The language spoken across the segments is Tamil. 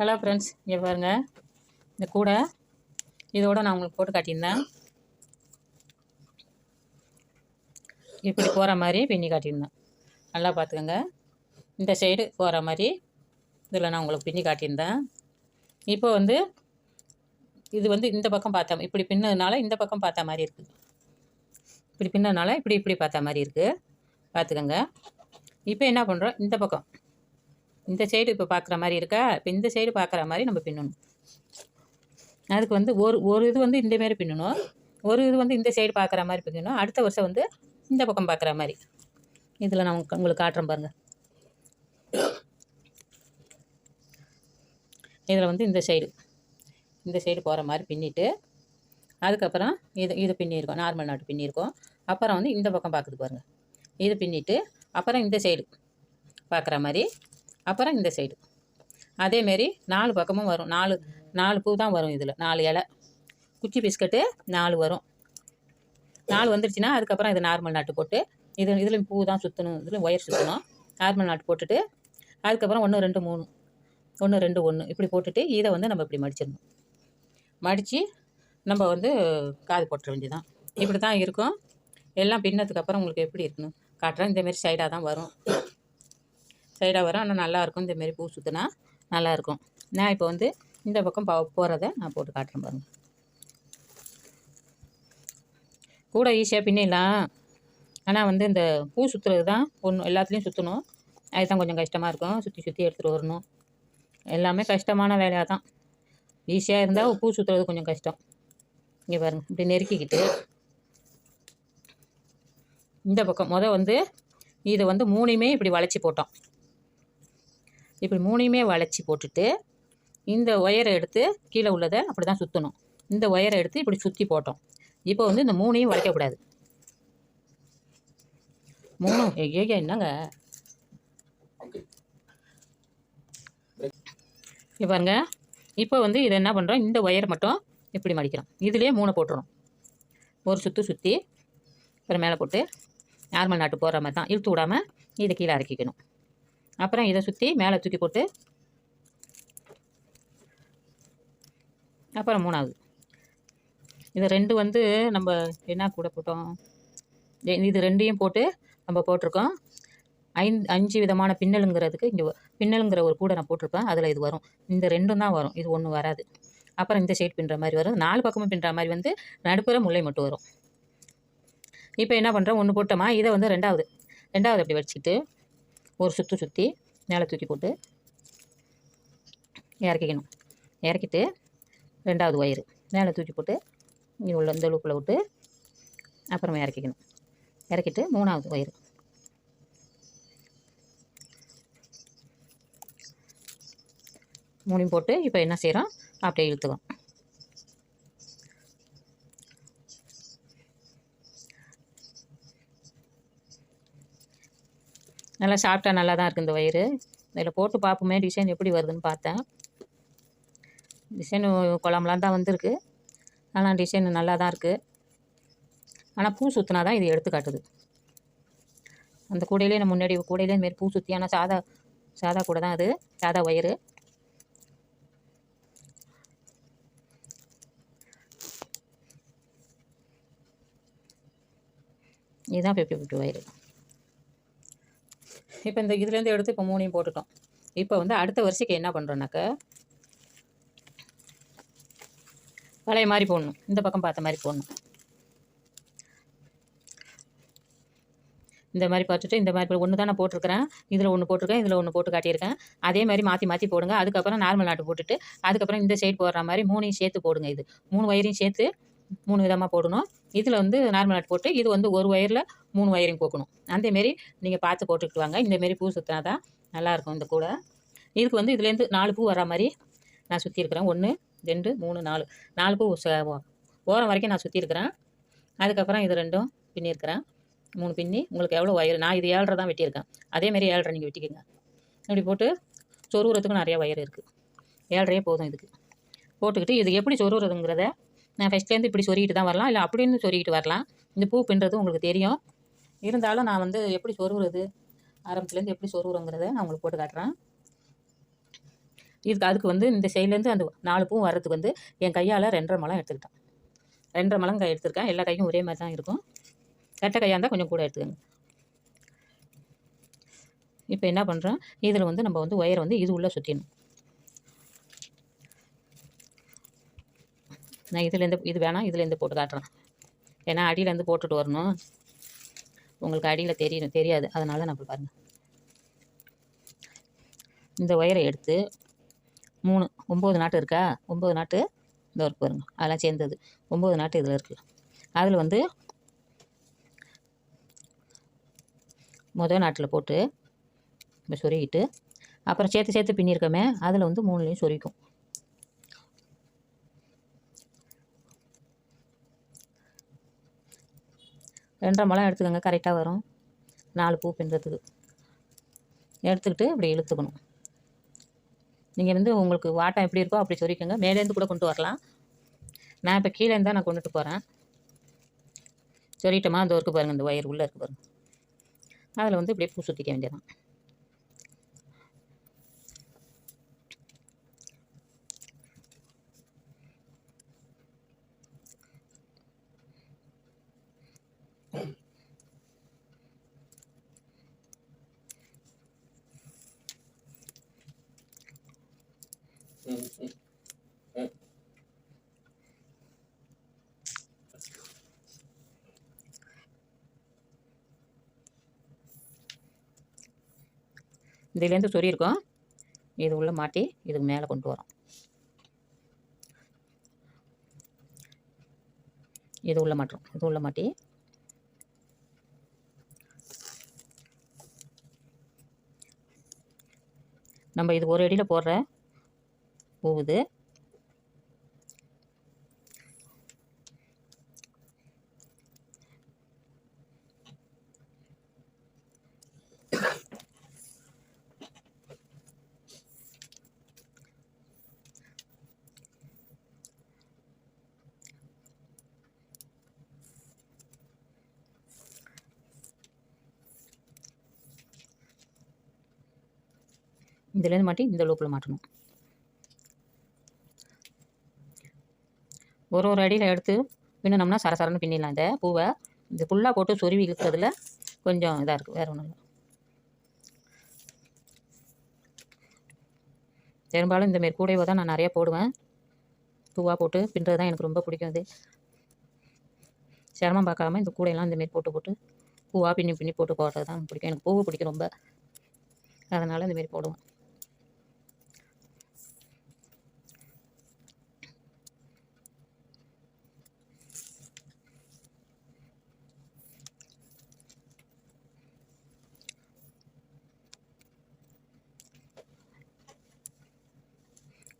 ஹலோ ஃப்ரெண்ட்ஸ் இங்கே பாருங்கள் இந்த கூடை இதோட நான் உங்களுக்கு போட்டு காட்டியிருந்தேன். இப்படி போகிற மாதிரி பின்னி காட்டியிருந்தேன். நல்லா பார்த்துக்கோங்க. இந்த சைடு போகிற மாதிரி இதில் நான் உங்களுக்கு பின்னி காட்டியிருந்தேன். இப்போ வந்து இது வந்து இந்த பக்கம் பார்த்தா இப்படி பின்னதுனால இந்த பக்கம் பார்த்த மாதிரி இருக்குது இப்படி பின்னதுனால இப்படி இப்படி பார்த்த மாதிரி இருக்குது பார்த்துக்கோங்க. இப்போ என்ன பண்ணுறோம் இந்த பக்கம். இந்த சைடு இப்போ பார்க்குற மாதிரி இருக்கா? இப்போ இந்த சைடு பார்க்குற மாதிரி நம்ம பின்னணும். அதுக்கு வந்து ஒரு ஒரு இது வந்து இந்த மாரி பின்னணும். ஒரு இது வந்து இந்த சைடு பார்க்குற மாதிரி பின்னணும். அடுத்த வருஷம் வந்து இந்த பக்கம் பார்க்குற மாதிரி. இதில் நான் உங்களுக்கு உங்களுக்கு காட்டுறேன் பாருங்கள் இதில் வந்து இந்த சைடு. இந்த சைடு போகிற மாதிரி பின்னிட்டு அதுக்கப்புறம் இது இது பின்னியிருக்கோம். நார்மல் நாட்டு பின்னியிருக்கோம். அப்புறம் வந்து இந்த பக்கம் பார்க்குது பாருங்கள் இது பின்னிட்டு அப்புறம் இந்த சைடு பார்க்குற மாதிரி அப்புறம் இந்த சைடு அதேமாரி நாலு பக்கமும் வரும். நாலு நாலு பூ தான் வரும் இதில். நாலு இலை. குச்சி பிஸ்கட்டு நாலு வரும். நாலு வந்துருச்சுன்னா அதுக்கப்புறம் இது நார்மல் நாட்டு போட்டு இது இதில் பூ தான் சுற்றணும் இதில் ஒயர் சுற்றணும் நார்மல் நாட்டு போட்டுட்டு அதுக்கப்புறம் ஒன்று ரெண்டு மூணு ஒன்று ரெண்டு ஒன்று இப்படி போட்டுட்டு இதை வந்து நம்ம இப்படி மடிச்சிடணும். மடித்து நம்ம வந்து காது போட்டுற வேண்டியதான் இப்படி தான் இருக்கும். எல்லாம் பின்னதுக்கு அப்புறம் உங்களுக்கு எப்படி இருக்கணும்? காட்டுறேன். இந்தமாரி சைடாக தான் வரும். சைடாக வரும். ஆனால் நல்லாயிருக்கும் இந்தமாரி பூ சுற்றினா நல்லாயிருக்கும் நான் இப்போ வந்து இந்த பக்கம் போகிறத நான் போட்டு காட்டுறேன் பாருங்க. கூட ஈஸியாக பின்னிடலாம். ஆனால் வந்து இந்த பூ சுற்றுறது தான் ஒன்று எல்லாத்துலேயும் சுற்றணும் அதுதான் கொஞ்சம் கஷ்டமாக இருக்கும். சுற்றி சுற்றி எடுத்துகிட்டு வரணும். எல்லாமே கஷ்டமான வேலையாக தான். ஈஸியாக இருந்தால் பூ சுற்றுறது கொஞ்சம் கஷ்டம். இங்கே பாருங்க. இப்படி நெருக்கிக்கிட்டு. இந்த பக்கம் முத வந்து இதை வந்து மூணையுமே இப்படி வளைச்சி போட்டோம். இப்படி மூணையுமே வளைச்சி போட்டுட்டு இந்த ஒயரை எடுத்து கீழே உள்ளதை அப்படி தான் சுற்றணும் இந்த ஒயரை எடுத்து இப்படி சுற்றி போட்டோம். இப்போ வந்து இந்த மூணையும் வளைக்கக்கூடாது மூணு ஏகே என்னங்க? இப்போ பாருங்க. இப்போ வந்து இதை என்ன பண்ணுறோம் இந்த ஒயரை மட்டும் இப்படி மடிக்கிறோம். இதுலேயே மூணை போட்டுறோம் ஒரு சுற்று சுற்றி அப்புறம் மேலே போட்டு நார்மல் நாட்டு போடுற மாதிரி தான். இழுத்து விடாமல் இதை கீழே இறக்கிக்கணும். அப்புறம் இதை சுற்றி மேலே தூக்கி போட்டு அப்புறம் மூணாவது. இது ரெண்டு வந்து நம்ம என்ன கூட போட்டோம்? இது ரெண்டையும் போட்டு நம்ம போட்டிருக்கோம். ஐந்து அஞ்சு விதமான பின்னலுங்கிறதுக்கு இங்கே பின்னலுங்கிற ஒரு கூட நான் போட்டிருப்பேன். அதில் இது வரும். இந்த ரெண்டும் தான் வரும். இது ஒன்று வராது. அப்புறம் இந்த சைடு பின்னுற மாதிரி வரும். நாலு பக்கமும் பின்னுற மாதிரி வந்து நடுப்புற முல்லை மட்டும் வரும். இப்போ என்ன பண்ணுறோம் ஒன்று போட்டோமா? இதை வந்து ரெண்டாவது ரெண்டாவது அப்படி வச்சுக்கிட்டு ஒரு சுற்று சுற்றி மேலே தூக்கி போட்டு இறக்கிக்கணும். இறக்கிட்டு ரெண்டாவது ஒயரு மேலே தூக்கி போட்டு இங்கே உள்ள இந்த லூப்பில் விட்டு அப்புறமா இறக்கிக்கணும். இறக்கிட்டு மூணாவது ஒயரு மூணையும் போட்டு இப்போ என்ன செய்கிறோம் அப்படியே இழுத்துக்கிறோம் நல்லா சாப்பிட்டா நல்லா தான் இருக்குது இந்த வயிறு. இதில் போட்டு பார்ப்போமே டிசைன் எப்படி வருதுன்னு பார்த்தேன். டிசைன் குழம்புலாம் தான் வந்திருக்கு. ஆனால் டிசைன் நல்லா தான் இருக்குது ஆனால் பூ சுற்றினா தான் இது எடுத்து காட்டுது. அந்த கூடையிலே நான் முன்னாடி கூடையிலே இந்த மாரி பூ சுற்றி ஆனால் சாதா சாதா கூட தான் அது. சாதா ஒயரு இதுதான் ஃபிஃப்டி ஃபிஃப்டி ஒயரு இப்போ இந்த இதுலேருந்து எடுத்து இப்போ மூணையும் போட்டுட்டோம். இப்போ வந்து அடுத்த வருஷத்துக்கு என்ன பண்ணுறோன்னாக்க பழைய மாதிரி போடணும். இந்த பக்கம் பார்த்த மாதிரி போடணும். இந்த மாதிரி பார்த்துட்டு இந்த மாதிரி ஒன்று தான் நான் போட்டிருக்கிறேன். இதில் ஒன்று போட்டிருக்கேன் இதில் ஒன்று போட்டு காட்டியிருக்கேன். அதே மாதிரி மாற்றி மாற்றி போடுங்க. அதுக்கப்புறம் நார்மல் நாட்டு போட்டுட்டு அதுக்கப்புறம் இந்த சைடு போடுற மாதிரி மூணையும் சேர்த்து போடுங்க இது. மூணு வயரையும் சேர்த்து மூணு விதமாக போடணும். இதில் வந்து நார்மல் நாட்டு போட்டு இது வந்து ஒரு ஒயரில் மூணு ஒயரிங் போக்கணும். அதேமாரி நீங்கள் பார்த்து போட்டுக்கிட்டு வாங்க. இந்தமாரி பூ சுற்றினா தான் நல்லாயிருக்கும் இந்த கூடை இதுக்கு வந்து இதுலேருந்து நாலு பூ வர மாதிரி நான் சுற்றிருக்கிறேன் ஒன்று ரெண்டு மூணு நாலு. நாலு பூ ச- ஓ- ஓரம் வரைக்கும் நான் சுற்றிருக்கிறேன் அதுக்கப்புறம் இது ரெண்டும் பின்னியிருக்கிறேன் மூணு பின்னி. உங்களுக்கு எவ்வளோ ஒயர் நான் இது ஏழரை தான் வெட்டியிருக்கேன். அதேமாரி ஏழரை நீங்கள் வெட்டிக்கோங்க. இப்படி போட்டு சொருவுறதுக்கும் நிறையா ஒயர் இருக்குது ஏழரையே போதும் இதுக்கு. போட்டுக்கிட்டு இது எப்படி சொருவுறதுங்கிறத நான் ஃபஸ்ட்லேருந்து இப்படி சொருகிட்டு தான் வரலாம். இல்லை அப்படின்னு சொருகிட்டு வரலாம். இந்த பூ பின்னுறது உங்களுக்கு தெரியும். இருந்தாலும் நான் வந்து எப்படி சொருகிறது? ஆரம்பத்துலேருந்து எப்படி சொருகிறோங்கிறத நான் உங்களுக்கு போட்டு காட்டுறேன். இதுக்கு அதுக்கு வந்து இந்த சைட்லேருந்து அந்த நாலு பூ வர்றதுக்கு வந்து என் கையால் ரெண்டரை மலம் எடுத்துக்கிட்டேன். ரெண்டரை மலம் கை எடுத்திருக்கேன். எல்லா கையும் ஒரே மாதிரி தான் இருக்கும். கட்டை கையாக இருந்தால் கொஞ்சம் கூட எடுத்துக்கோங்க. இப்போ என்ன பண்ணுறோம் இதில் வந்து நம்ம வந்து ஒயரை வந்து இது உள்ளே சுற்றிடணும் நான் இதுலேருந்து இது வேணாம் இதுலேருந்து போட்டு காட்டுறேன். ஏன்னா அடியிலேருந்து போட்டுட்டு வரணும். உங்களுக்கு அடியில் தெரியணும் தெரியாது. அதனால நான் இப்படி பாருங்கள் இந்த ஒயரை எடுத்து மூணு ஒம்பது நாட்டு இருக்கா? ஒம்பது நாட்டு இந்த ஒர்க் பாருங்க. அதெல்லாம் சேர்ந்தது. ஒம்பது நாட்டு இதில் இருக்குது அதில் வந்து முதல் நாட்டில் போட்டு இப்போ சொருகிட்டு அப்புறம் சேர்த்து சேர்த்து பின்னிருக்கோமே அதில் வந்து மூணுலேயும் சொரிக்கும் ரெண்டரை மழம் எடுத்துக்கோங்க கரெக்டாக வரும். நாலு பூ பின்னுறதுக்கு. எடுத்துக்கிட்டு இப்படி இழுத்துக்கணும். நீங்கள் வந்து உங்களுக்கு வாட்டம் எப்படி இருக்கோ அப்படி சொரிக்கோங்க மேலேருந்து கூட கொண்டு வரலாம். நான் இப்போ கீழே இருந்தால் நான் கொண்டுட்டு போகிறேன் சொல்லிட்டோமா அந்த ஒர்க்கு பாருங்கள் இந்த ஒயர் உள்ளே இருக்கு பாருங்கள் அதில் வந்து இப்படியே பூ சுற்றிக்க வேண்டியதான் இதுலேருந்து சொல்லியிருக்கோம் இது உள்ளே மாட்டி இதுக்கு மேலே கொண்டு வரோம். இது உள்ள மாட்டுறோம். இது உள்ள மாட்டி. நம்ம இது ஒரு அடியில் போடுற போகுது. இதுலேருந்து மாட்டி இந்த லூப்பில் மாட்டணும். ஒரு ஒரு அடியில் எடுத்து பின்னணும்னா சரசரன்னு பின்னிடலாம். இந்த பூவை இது ஃபுல்லாக போட்டு சொருவி இழுக்கிறதுல கொஞ்சம் இதாக இருக்குது வேறு ஒன்றும் இல்லை. பெரும்பாலும் இந்தமாரி கூடையை தான் நான் நிறையா போடுவேன். பூவாக போட்டு பின்னுறது தான் எனக்கு ரொம்ப பிடிக்கும் அது சிரமம் பார்க்காம இந்த கூடையெல்லாம் இந்தமாரி போட்டு போட்டு பூவாக பின்னி பின்னி போட்டு போடுறது தான் பிடிக்கும். எனக்கு பூவை பிடிக்கும் ரொம்ப. அதனால் இந்தமாரி போடுவேன்.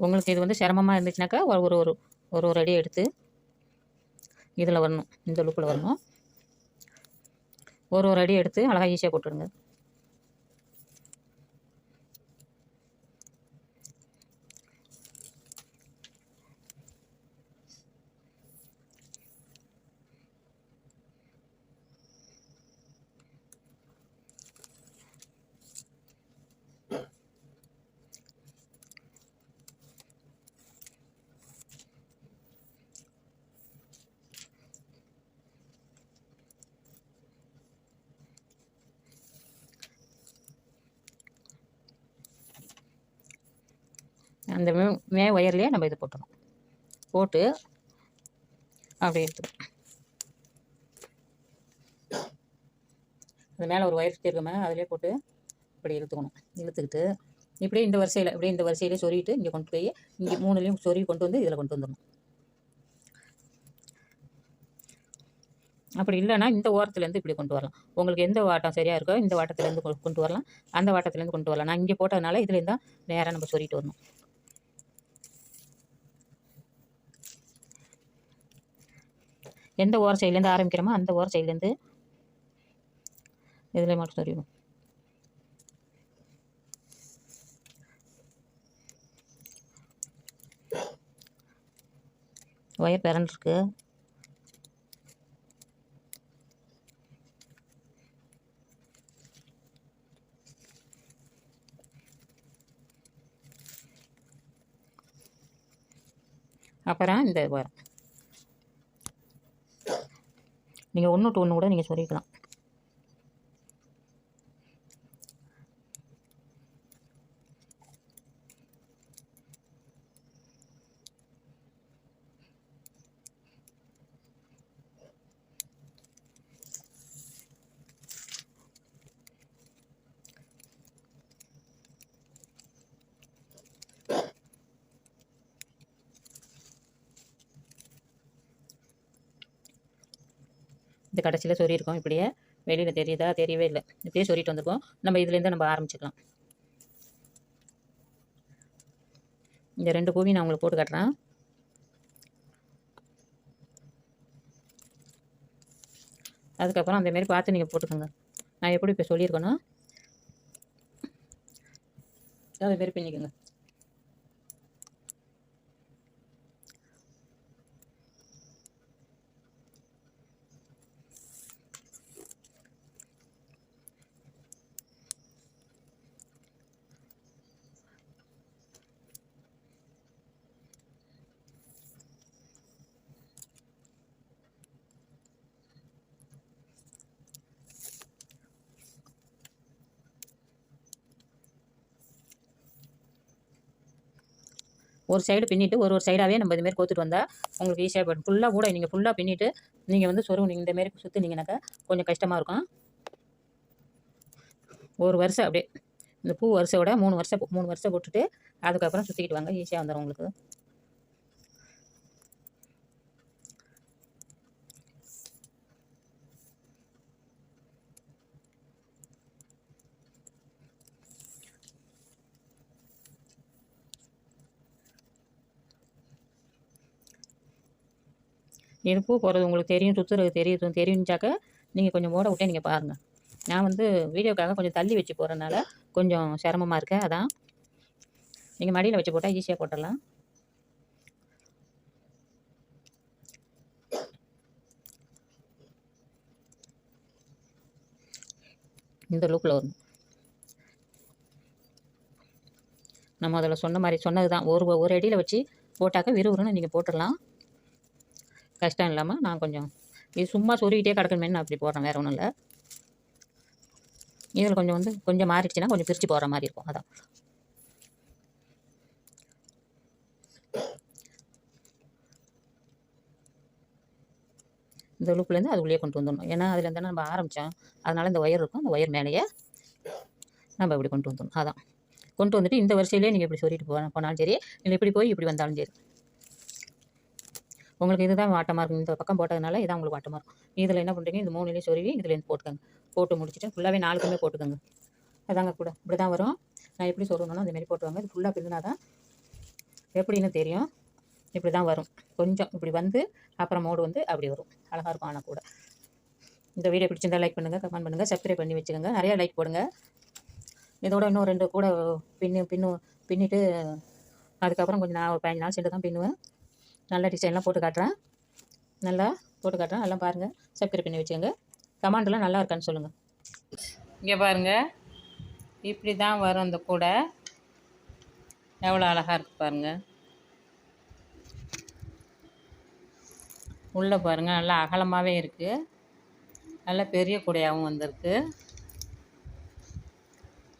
உங்களுக்கு இது வந்து சிரமமாக இருந்துச்சுனாக்கா ஒரு ஒரு ஒரு ஒரு ஒரு அடி எடுத்து இதில் வரணும். இந்த லுக்கில் வரணும். ஒரு ஒரு அடி எடுத்து அழகாக ஈஸியாக போட்டுடுங்க. அந்த மே மே ஒயர்லேயே நம்ம இது போட்டுடணும் போட்டு அப்படியே எடுத்துக்கணும். அது மேலே ஒரு ஒயர் சுற்றிருக்கோமே அதிலே போட்டு இப்படி இழுத்துக்கணும். இழுத்துக்கிட்டு இப்படியே இந்த வரிசையில் இப்படியே இந்த வரிசையிலே சொறிட்டு இங்கே கொண்டு போய் இங்கே மூணுலேயும் சொருகி கொண்டு வந்து இதில் கொண்டு வந்துடணும். அப்படி இல்லைன்னா இந்த ஓரத்துலேருந்து இப்படி கொண்டு வரலாம். உங்களுக்கு எந்த வாட்டம் சரியாக இருக்கோ இந்த வாட்டத்துலேருந்து கொண்டு வரலாம். அந்த வாட்டத்துலேருந்து கொண்டு வரலாம். நான் இங்கே போட்டதுனால இதுலேருந்து தான் நேராக நம்ம சொல்லிட்டு வரணும். எந்த ஓர சைட்லேருந்து ஆரம்பிக்கிறோமோ அந்த ஓர சைட்லேருந்து இதில் மட்டும் தெரியும். ஒயர் பிறண்டிருக்கு அப்புறம் இந்த வரும் நீங்கள் ஒன்று டூன்னு ஒன்று கூட நீங்கள் சொல்லிக்கலாம். இந்த கடைசியில் சொல்லியிருக்கோம். இப்படியே வெளியில் தெரியுதா? தெரியவே இல்லை. இப்படியே சொல்லிட்டு வந்திருக்கோம். நம்ம இதுலேருந்து நம்ம ஆரம்பிச்சுக்கலாம். இந்த ரெண்டு பூவி நான் உங்களுக்கு போட்டு காட்டுறேன். அதுக்கப்புறம் அந்த மாதிரி பார்த்து நீங்கள் போட்டுக்கோங்க. நான் எப்படி இப்போ சொல்லியிருக்கேனோ அதே மாதிரி பண்ணிக்கோங்க. ஒரு சைடு பின்னிட்டு ஒரு ஒரு சைடாகவே நம்ம இதுமாரி கோத்துட்டு வந்தால் உங்களுக்கு ஈஸியாக போய்டும். ஃபுல்லாக கூட நீங்கள் ஃபுல்லாக பின்னிட்டு நீங்கள் வந்து சொருவு நீங்கள் இந்தமாரி சுற்றுனீங்கனாக்கா கொஞ்சம் கஷ்டமாக இருக்கும். ஒரு வருஷம் அப்படியே இந்த பூ வருஷம் விட மூணு வருஷம் மூணு வருஷம் போட்டுட்டு அதுக்கப்புறம் சுற்றிக்கிட்டு வாங்க ஈஸியாக வந்துடும் உங்களுக்கு. நெருப்பு போகிறது போடுறது உங்களுக்கு தெரியும் சுற்றுறது தெரியும் தெரியும்ச்சாக்க நீங்கள் கொஞ்சம் ஓட விட்டே நீங்கள் பாருங்கள் நான் வந்து வீடியோக்காக கொஞ்சம் தள்ளி வச்சு போகிறனால கொஞ்சம் சிரமமாக இருக்கு அதான். நீங்கள் மடியில் வச்சு போட்டால் ஈஸியாக போட்டுடலாம். இந்த லுக்கில் வரும். நம்ம அதில் சொன்ன மாதிரி சொன்னது தான் ஒரு ஒரு அடியில் வச்சு போட்டாக்க விறுவிறுன்னு நீங்கள் போட்டுடலாம். கஷ்டம் இல்லாமல் நான் கொஞ்சம் இது சும்மா சொருகிட்டே கிடக்கணுமே நான் அப்படி போடுறேன் வேறு ஒன்றும் இல்லை. இதில் கொஞ்சம் வந்து கொஞ்சம் மாறிடுச்சுன்னா கொஞ்சம் பிரித்து போடுற மாதிரி இருக்கும் அதான். இந்த லூப்லேருந்து அது உள்ளே கொண்டு வந்துடணும். ஏன்னா அதில் இருந்தால் நம்ம ஆரம்பித்தோம் அதனால் இந்த ஒயர் இருக்கும் அந்த ஒயர் மேலேயே நம்ம இப்படி கொண்டு வந்துடணும் அதான். கொண்டு வந்துட்டு இந்த வரிசையிலே நீங்கள் இப்படி சொல்லிட்டு போன போனாலும் சரி இல்லை இப்படி போய் இப்படி வந்தாலும் சரி. உங்களுக்கு இதுதான் வாட்டமாக இருக்கும். இந்த பக்கம் போட்டதுனால இதான் உங்களுக்கு வாட்டமாக இருக்கும். இதில் என்ன பண்ணுறீங்க இந்த மூணுலேயும் சொருவி இதுலேருந்து போட்டுக்கோங்க. போட்டு முடிச்சுட்டு ஃபுல்லாகவே நாலுக்குமே போட்டுக்கோங்க. அதாங்க கூட. இப்படி தான் வரும். நான் எப்படி சொல்லணும்னா அந்தமாரி போட்டுவாங்க இது ஃபுல்லாக பிரிஞ்சுனா தான் எப்படின்னு தெரியும். இப்படி தான் வரும். கொஞ்சம் இப்படி வந்து அப்புறம் மோடு வந்து அப்படி வரும். அழகாக இருக்கும் ஆனால் கூட. இந்த வீடியோ பிடிச்சிருந்தா லைக் பண்ணுங்கள் கமெண்ட் பண்ணுங்கள் சப்ஸ்கிரைப் பண்ணி வச்சுக்கோங்க. நிறையா லைக் போடுங்க. இதோட இன்னும் ரெண்டு கூட பின்னு பின்னு பின்னிட்டு அதுக்கப்புறம் கொஞ்சம் நான் ஒரு பதினஞ்சு நாள் சென்று தான் பின்னுவேன். நல்ல டிசைன்லாம் போட்டு காட்டுறேன். நல்லா போட்டு காட்டுறேன். எல்லாம் பாருங்கள் சப்ஸ்கிரைப் பண்ணி வச்சுக்கோங்க. கமாண்டெலாம் நல்லா இருக்கான்னு சொல்லுங்கள் இங்கே பாருங்கள் இப்படி தான் வரும் அந்த கூடை. எவ்வளோ அழகாக இருக்குது பாருங்கள் உள்ளே பாருங்கள் நல்லா அகலமாகவே இருக்குது நல்லா பெரிய கூடையாகவும் வந்திருக்கு.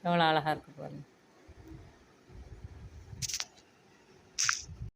எவ்வளோ அழகாக இருக்குது பாருங்கள்